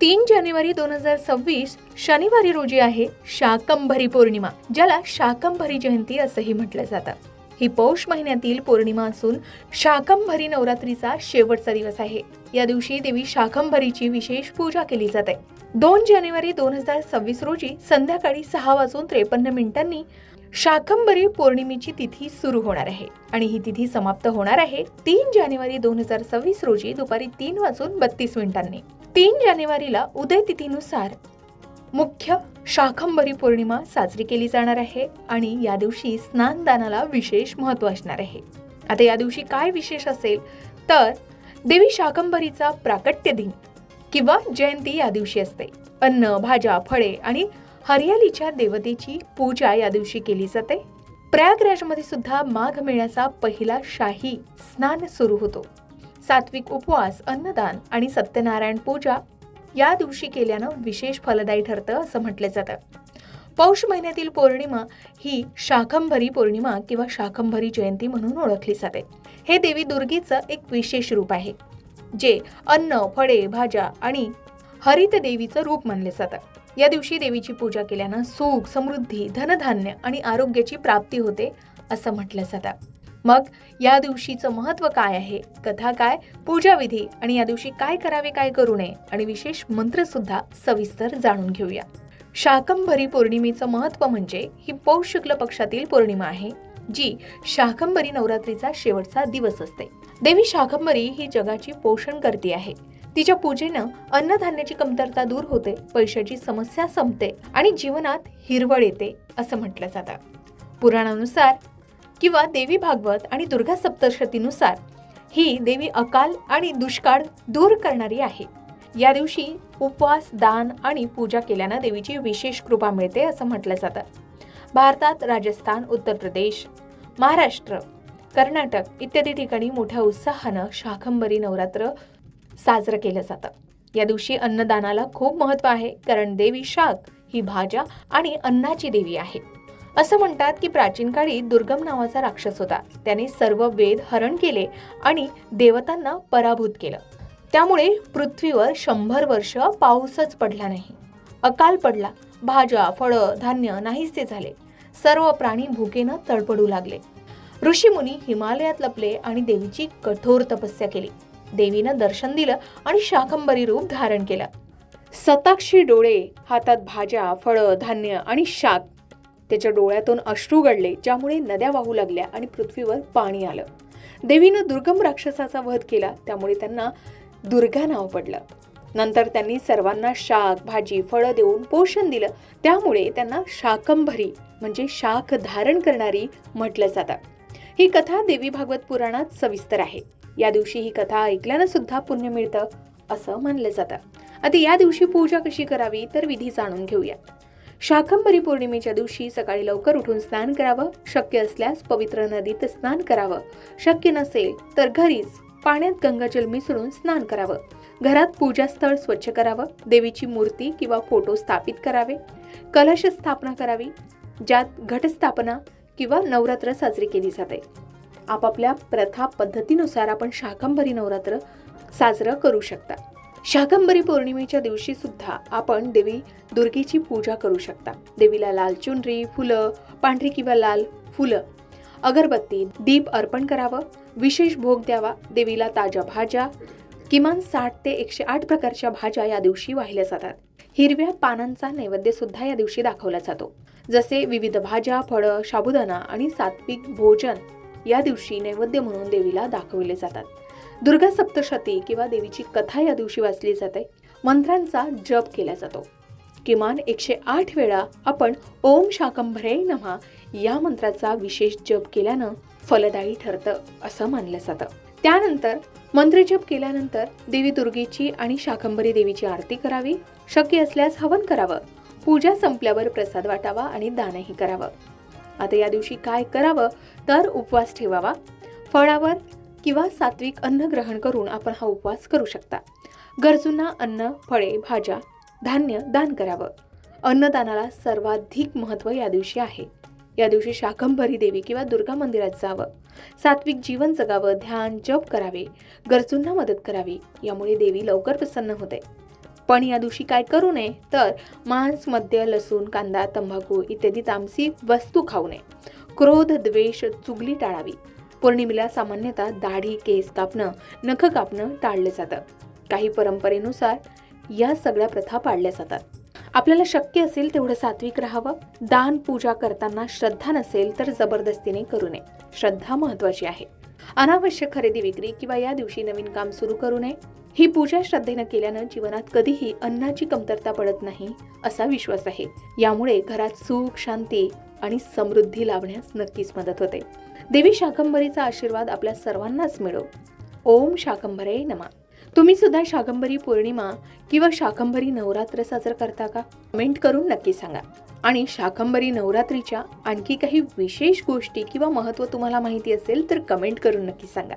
तीन जानेवारी दोन हजार सव्वीस शनिवारी रोजी आहे शाकंभरी पौर्णिमा ज्याला शाकंभरी जयंती असंही म्हटलं जातं. ही पौष महिन्यातील पौर्णिमा असून शाकंभरी नवरात्रीचा शेवटचा दिवस आहे. या दिवशी देवी शाकंभरीची विशेष पूजा केली जाते. दोन जानेवारी दोन हजार सव्वीस रोजी संध्याकाळी सहा वाजून त्रेपन्न मिनिटांनी शाकंभरी पौर्णिमेची तिथी सुरू होणार आहे. आणि ही तिथी समाप्त होणार आहे तीन जानेवारी दोन हजार सव्वीस रोजी दुपारी तीन वाजून बत्तीस मिनिटांनी. तीन जानेवारीला उदय तिथीनुसार मुख्य शाकंभरी पौर्णिमा साजरी केली जाणार आहे आणि या दिवशी स्नानदानाला विशेष महत्त्व असणार आहे. आता या दिवशी काय विशेष असेल? तर देवी शाकंभरीचा प्राकट्य दिन किंवा जयंती या दिवशी असते. अन्न भाज्या फळे आणि हरियालीच्या देवतेची पूजा या दिवशी केली जाते. प्रयागराजमध्ये सुद्धा माघ मेळ्याचा पहिला शाही स्नान सुरू होतो. सात्विक उपवास अन्नदान आणि सत्यनारायण पूजा या दिवशी केल्यानं विशेष फलदायी ठरतं असं म्हटलं जातं. पौष महिन्यातील पौर्णिमा ही शाकंभरी पौर्णिमा किंवा शाकंभरी जयंती म्हणून ओळखली जाते. हे देवी दुर्गेचं एक विशेष रूप आहे जे अन्न फळे भाज्या आणि हरित देवीचं रूप मानले जातं. या दिवशी देवीची पूजा केल्यानं सुख समृद्धी धनधान्य आणि आरोग्याची प्राप्ती होते असं म्हटलं जातं. मग या दिवशीचं महत्त्व काय आहे? कथा काय? पूजाविधी आणि या दिवशी काय करावे काय करू नये? आणि विशेष मंत्र सुद्धा सविस्तर जाणून घेऊया. शाकंभरी पौर्णिमेचं महत्त्व म्हणजे ही पौष शुक्ल पक्षातील पौर्णिमा आहे जी शाकंभरी नवरात्रीचा शेवटचा दिवस असते. देवी शाकंभरी ही जगाची पोषण करती आहे. तिच्या पूजेनं अन्नधान्याची कमतरता दूर होते पैशाची समस्या संपते आणि जीवनात हिरवळ येते असं म्हटलं जातं. पुराणानुसार किंवा देवी भागवत आणि दुर्गा सप्तशतीनुसार ही देवी अकाल आणि दुष्काळ दूर करणारी आहे. या दिवशी उपवास दान आणि पूजा केल्यानं देवीची विशेष कृपा मिळते असं म्हटलं जातं. भारतात राजस्थान उत्तर प्रदेश महाराष्ट्र कर्नाटक इत्यादी ठिकाणी मोठ्या उत्साहानं शाकंभरी नवरात्र साजरं केलं जातं. या दिवशी अन्नदानाला खूप महत्त्व आहे कारण देवी शाक ही भाज्या आणि अन्नाची देवी आहे. असं म्हणतात की प्राचीन काळी दुर्गम नावाचा राक्षस होता. त्याने सर्व वेद हरण केले आणि देवतांना पराभूत केलं. त्यामुळे पृथ्वीवर शंभर वर्ष पाऊसच पडला नाही. अकाल पडला. भाज्या फळं धान्य नाहीसे झाले. सर्व प्राणी भुकेनं तडपडू लागले. ऋषीमुनी हिमालयात लपले आणि देवीची कठोर तपस्या केली. देवीनं दर्शन दिलं आणि शाकंभरी रूप धारण केलं. सताक्षी डोळे हातात भाज्या फळं धान्य आणि शाक त्याच्या डोळ्यातून अश्रू गडले ज्यामुळे नद्या वाहू लागल्या आणि पृथ्वीवर पाणी आलं. देवीनं दुर्गम राक्षसाचा वध केला त्यामुळे त्यांना दुर्गा नाव पडलं. नंतर त्यांनी सर्वांना शाक भाजी फळं देऊन पोषण दिलं. त्यामुळे त्यांना शाकंभरी म्हणजे शाख धारण करणारी म्हटलं जातं. ही कथा देवी भागवत पुराणात सविस्तर आहे. या दिवशी ही कथा ऐकल्यानं सुद्धा पुण्य मिळतं असं मानलं जातं. आता या दिवशी पूजा कशी करावी तर विधी जाणून घेऊया. शाकंभरी पौर्णिमेच्या दिवशी सकाळी लवकर उठून स्नान करावं शक्य असल्यास पवित्र नदीत स्नान करावं. शक्य नसेल तर घरीच पाण्यात गंगाजल मिसळून स्नान करावं. घरात पूजास्थळ स्वच्छ करावं देवीची मूर्ती किंवा फोटो स्थापित करावे. कलश स्थापना करावी ज्यात घटस्थापना किंवा नवरात्र साजरी केली जाते. आपापल्या प्रथा पद्धतीनुसार आपण शाकंभरी नवरात्र साजरं करू शकता. शाकंभरी पौर्णिमेच्या दिवशी सुद्धा आपण देवी दुर्गेची पूजा करू शकता. देवीला लाल चुनरी फुलं पांढरी किंवा लाल फुलं अगरबत्ती दीप अर्पण करावं विशेष भोग द्यावा देवीला ताज्या भाज्या किमान साठ ते एकशे आठ प्रकारच्या भाज्या या दिवशी वाहिल्या जातात. हिरव्या पानांचा नैवेद्य सुद्धा या दिवशी दाखवला जातो. जसे विविध भाज्या फळं साबुदाणा आणि सात्विक भोजन या दिवशी नैवेद्य म्हणून देवीला दाखवले जातात. दुर्गा सप्तशती किंवा देवीची कथा या दिवशी वाचली जाते. मंत्रांचा जप केला जातो. किमान एकशे आठ वेळा आपण ओम शाकंभरे नमः या मंत्राचा विशेष जप केल्यानं फलदायी ठरतं असं मानलं जातं. त्यानंतर मंत्रजप केल्यानंतर देवी दुर्गेची आणि शाकंभरी देवीची आरती करावी. शक्य असल्यास हवन करावं. पूजा संपल्यावर प्रसाद वाटावा आणि दानही करावं. आता या दिवशी काय करावं? तर उपवास ठेवावा. फळावर किंवा सात्विक अन्न ग्रहण करून आपण हा उपवास करू शकता. गरजूंना अन्न फळे भाज्या धान्य दान करावं. अन्नदानाला सर्वाधिक महत्त्व या दिवशी आहे. या दिवशी शाकंभरी देवी किंवा दुर्गा मंदिरात जावं. सात्विक जीवन जगावं ध्यान जप करावे. गरजूंना मदत करावी. यामुळे देवी लवकर प्रसन्न होते. पण या दिवशी काय करू नये? तर मांस मद्य लसूण कांदा तंबाखू इत्यादी तामसी वस्तू खाऊ नये. क्रोध द्वेष चुगली टाळावी. पौर्णिमेला सामान्यतः दाढी केस कापणं नख कापणं टाळलं जातं. काही परंपरेनुसार या सगळ्या प्रथा पाळल्या जातात. आपल्याला शक्य असेल तेवढं सात्विक राहावं. दान पूजा करताना श्रद्धा नसेल तर जबरदस्तीने करू नये. श्रद्धा महत्वाची आहे. अनावश्यक खरेदी विक्री किंवा या दिवशी नवीन काम सुरू करू नये. ही पूजा श्रद्धेनं केल्यानं जीवनात कधीही अन्नाची कमतरता पडत नाही असा विश्वास आहे. यामुळे घरात सुख शांती आणि समृद्धी लाभण्यास नक्कीच मदत होते. देवी शाकंभरीचा आशीर्वाद आपल्या सर्वांनाच मिळो. ओम शाकंभरे नमा. तुम्ही सुद्धा शाकंभरी पौर्णिमा किंवा शाकंभरी नवरात्र साजरा करता का? कमेंट करून नक्की सांगा. आणि शाकंभरी नवरात्रीच्या आणखी काही विशेष गोष्टी किंवा महत्त्व तुम्हाला माहिती असेल तर कमेंट करून नक्की सांगा.